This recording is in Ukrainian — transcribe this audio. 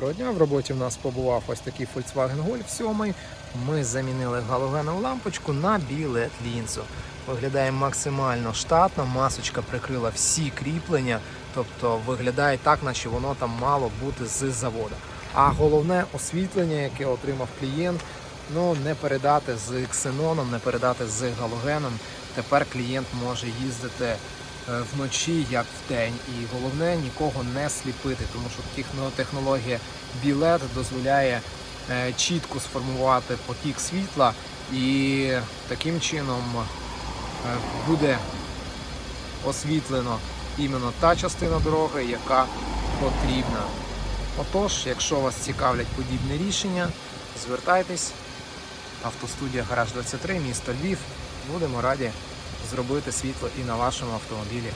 Доброго. В роботі в нас побував ось такий Volkswagen Golf 7. Ми замінили галогенову лампочку на білет лінзу. Виглядає максимально штатно, масочка прикрила всі кріплення, тобто виглядає так, наче воно там мало бути з заводу. А головне освітлення, яке отримав клієнт, ну не передати з ксеноном, не передати з галогеном. Тепер клієнт може їздити вночі, як вдень. І головне нікого не сліпити, тому що технологія білет дозволяє е, чітко сформувати потік світла, і таким чином е, буде освітлено іменно та частина дороги, яка потрібна. Отож, якщо вас цікавлять подібні рішення, звертайтесь. Автостудія Гараж 23, місто Львів. Будемо раді зробити світло і на вашому автомобілі.